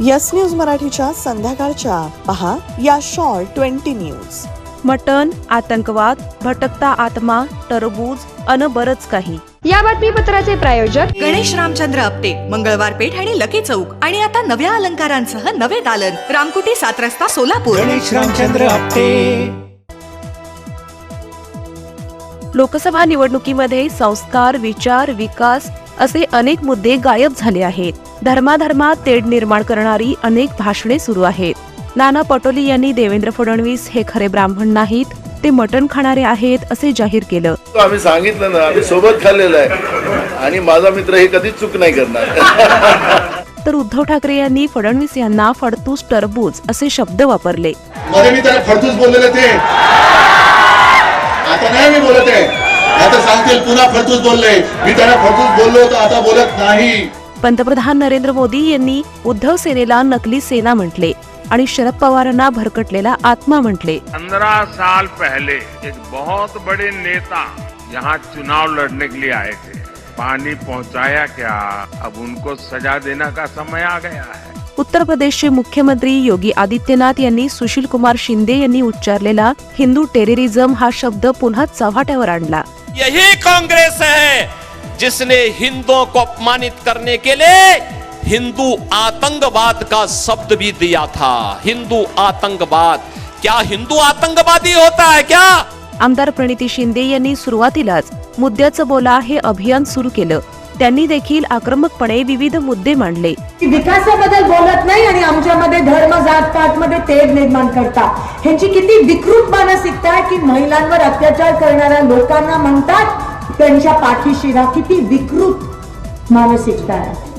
Yes news मराठीच्या संध्याकाळच्या. पहा या शॉर्ट ट्वेंटी न्यूज. मटण आतंकवाद भटकता आत्मा टरबूज अन बरच काही. या बातमीपत्राचे प्रायोजक गणेश रामचंद्र आपटे मंगळवार पेठ आणि लकी चौक. आणि आता नव्या अलंकारांसह नवे दालन. रामकुटी सात रस्ता सोलापूर. गणेश रामचंद्र आपटे. लोकसभा निवडणुकीमध्ये संस्कार विचार विकास असे अनेक मुद्दे गायब झाले आहेत. धर्माधर्मात तेढ निर्माण करणारी अनेक भाषणे सुरू आहेत. नाना पटोले यांनी देवेंद्र फडणवीस हे खरे ब्राह्मण नाहीत ते मटण खाणारे आहेत असे जाहीर केलं. आम्ही सांगितलं ना आम्ही सोबत खाल्लेलं आहे. आणि माझा मित्र हे कधीच चूक नाही करणार. तर उद्धव ठाकरे यांनी फडणवीस यांना फडतूस टरबूज असे शब्द वापरले. मध्ये मी त्याला फडतूस बोललेले ते. आता नाही मी बोलत आहे. आता सांगतील पुन्हा फडतूस बोलले. मी त्याला फडतूस बोललो होतो आता बोलत नाही. पंतप्रधान नरेंद्र मोदी यांनी उद्धव सेनेला नकली सेना म्हटले आणि शरद पवारांना भरकटलेला आत्मा म्हटले. पंद्रह साल पहले एक बहुत बड़े नेता यहाँ चुनाव लड़ने के लिए आए थे। पानी पहुंचाया क्या? अब उनको सजा देना का समय आ गया है। उत्तर प्रदेशचे मुख्यमंत्री योगी आदित्यनाथ यांनी सुशील कुमार शिंदे यांनी उच्चारलेला हिंदू टेररिझम हा शब्द पुन्हा चव्हाट्यावर आणला. यही कांग्रेस है जिसने हिंदुओं को अपमानित करने के लिए हिंदू आतंकवाद का शब्द भी दिया था। हिंदू आतंकवाद। क्या हिंदू आतंकवादी होता है क्या? आमदार प्रणिती शिंदे यांनी सुरुवातीलाच मुद्द्याचं बोला हे अभियान सुरू केलं. त्यांनी देखील आक्रमकपणे विविध मुद्दे मांडले. की विकासाबद्दल बोलत नाही आणि आमच्यामध्ये धर्म जात पात मध्ये तेढ निर्माण करता ह्यांची किती विकृत मानसिकता आहे की महिलांवर अत्याचार करणाऱ्या लोकांना म्हणतात त्यांच्या पाठीशी किती विकृत मानसिकता आहे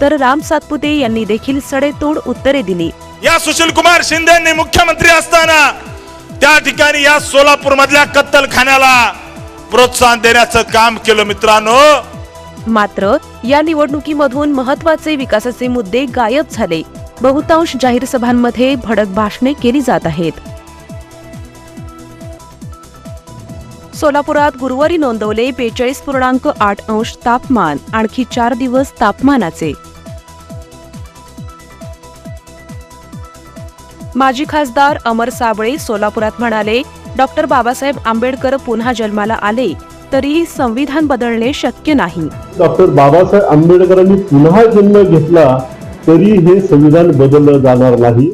तर राम सातपुते यांनी देखील सडेतोड उत्तरे दिली. या सुशील कुमार शिंदेनी मुख्यमंत्री असताना त्या ठिकाणी या सोलापूर मधल्या कत्तलखान्याला प्रोत्साहन देण्याचं काम केलं मित्रांनो. मात्र या निवडणुकीमधून महत्त्वाचे विकासाचे मुद्दे गायब झाले. बहुतांश जाहीर सभांमध्ये भडक भाषणे केली जात आहेत. सोलापुरात गुरुवारी नोंदवले बेचाळीस पूर्णांक आठ अंश तापमान आणखी चार दिवस तापमानाचे. माजी खासदार अमर साबळे सोलापुरात म्हणाले डॉक्टर बाबासाहेब आंबेडकर पुन्हा जन्माला आले. तरीही संविधान बदलणे शक्य नाही. डॉक्टर बाबासाहेब आंबेडकरांनी पुन्हा जन्म घेतला तरी हे संविधान बदललं जाणार नाही.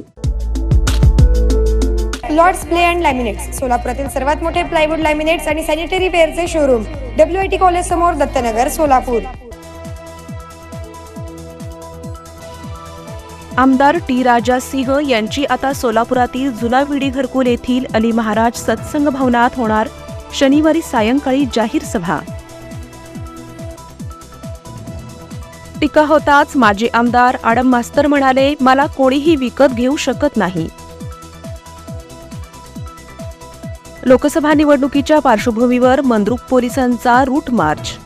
लॉर्ड्स प्ले अँड लॅमिनेट्स सोलापुरातील सर्वात मोठे प्लायवूड लॅमिनेट्स आणि sanitary वेअरचे showroom W I T college समोर दत्तनगर सोलापूर. आमदार टी राजा सिंह यांची आता सोलापुरातील जुना विडी घरकुल येथील अली महाराज सत्संग भवनात होणार शनिवारी सायंकाळी जाहीर सभा. टीका होताच माजी आमदार आडम मास्तर म्हणाले मला कोणीही विकत घेऊ शकत नाही. लोकसभा निवडणुकीच्या पार्श्वभूमीवर मंद्रुप पोलिसांचा रूट मार्च.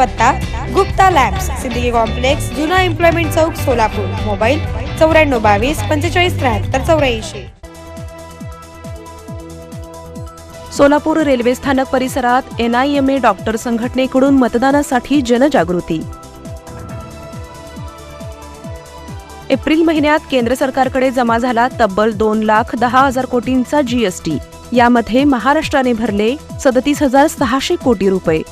पत्ता गुप्ता लॅब्स सिद्दीकी कॉम्प्लेक्स जुना एम्प्लॉयमेंट चौक सोलापूर. मोबाईल चौऱ्याण्णव बावीस पंचेचाळीस त्र्याहत्तर चौऱ्याऐंशी. सोलापूर रेल्वे स्थानक परिसरात एनआयएमए डॉक्टर संघटनेकडून मतदानासाठी जनजागृती. एप्रिल महिन्यात केंद्र सरकारकडे जमा झाला तब्बल दोन लाख दहा हजार कोटींचा जीएसटी यामध्ये महाराष्ट्राने भरले सदतीस हजार सहाशे कोटी रुपये.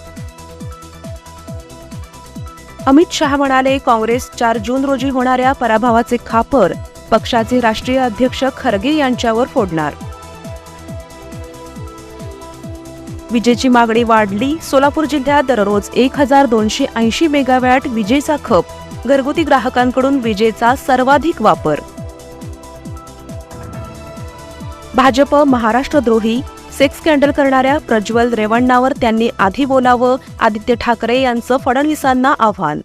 अमित शहा म्हणाले काँग्रेस चार जून रोजी होणाऱ्या पराभवाचे खापर पक्षाचे राष्ट्रीय अध्यक्ष खरगे यांच्यावर फोडणार. विजेची मागणी वाढली. सोलापूर जिल्ह्यात दररोज एक हजार दोनशे ऐंशी मेगावॅट विजेचा खप घरगुती ग्राहकांकडून विजेचा सर्वाधिक वापर. भाजप महाराष्ट्रद्रोही सेक्स स्कॅन्डल करणाऱ्या प्रज्वल रेवण्णावर त्यांनी आधी बोलावं आदित्य ठाकरे यांचं फडणवीसांना आव्हान.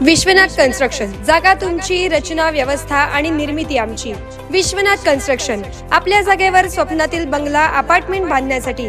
विश्वनाथ कन्स्ट्रक्शन जागा तुमची रचना व्यवस्था आणि निर्मिती आमची. विश्वनाथ कन्स्ट्रक्शन आपल्या जागेवर स्वप्नातील बंगला अपार्टमेंट बांधण्यासाठी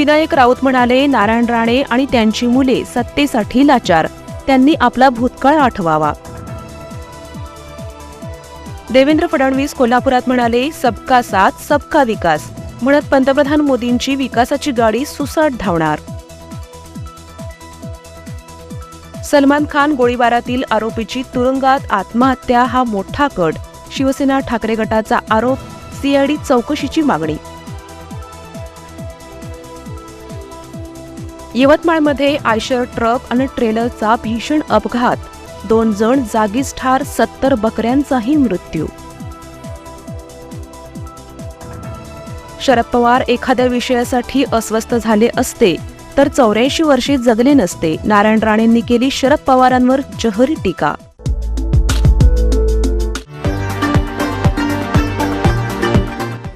विनायक राऊत म्हणाले नारायण राणे आणि त्यांची मुले सत्तेसाठी लाचार. त्यांनी आपला भूतकाळ आठवावा. देवेंद्र फडणवीस कोल्हापुरात म्हणाले सबका साथ सबका विकास. म्हणत पंतप्रधान मोदींची विकासाची गाडी सुसाट धावणार. सलमान खान गोळीबारातील आरोपीची तुरुंगात आत्महत्या हा मोठा कट. शिवसेना ठाकरे गटाचा आरोप सीआयडी चौकशीची मागणी. यवतमाळमध्ये आयशर ट्रक आणि ट्रेलरचा भीषण अपघात. दोन जण जागीच ठार सत्तर बकऱ्यांचाही मृत्यू. शरद पवार एखाद्या विषयासाठी अस्वस्थ झाले असते तर चौऱ्याऐंशी वर्षे जगले नसते. नारायण राणेंनी केली शरद पवारांवर जहरी टीका.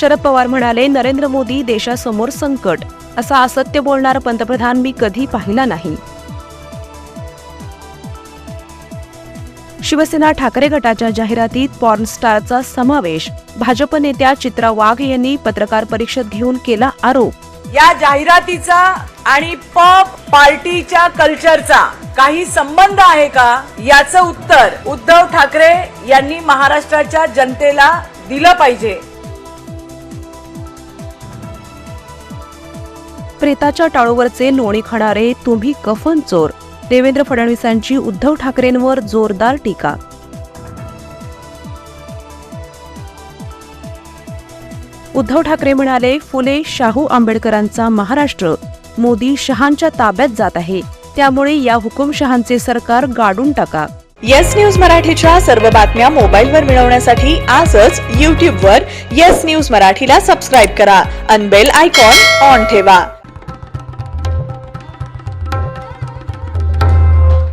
शरद पवार म्हणाले नरेंद्र मोदी देशासमोर संकट. असा असत्य बोलणारा पंतप्रधान मी कधी पाहिला नाही. शिवसेना ठाकरे गटाच्या जाहिरातीत पॉर्न स्टारचा समावेश. भाजप नेत्या चित्रा वाघ यांनी पत्रकार परिषद घेऊन केला आरोप. या जाहिरातीचा आणि पॉप पार्टीच्या कल्चरचा काही संबंध आहे का? याचं उत्तर उद्धव ठाकरे यांनी महाराष्ट्राच्या जनतेला दिलं पाहिजे. प्रेताच्या टाळूवरचे लोणी खाणारे तुम्ही कफन चोर. देवेंद्र फडणवीसांची उद्धव ठाकरेंवर जोरदार टीका. उद्धव ठाकरे म्हणाले फुले शाहू आंबेडकरांचा महाराष्ट्र. मोदी शहांच्या ताब्यात जात आहे. त्यामुळे या हुकुमशहांचे सरकार गाडून टाका. येस न्यूज मराठीच्या सर्व बातम्या मोबाईलवर मिळवण्यासाठी आजच यूट्यूबवर येस न्यूज मराठीला सबस्क्राईब करा. अनबेल आयकॉन ऑन ठेवा.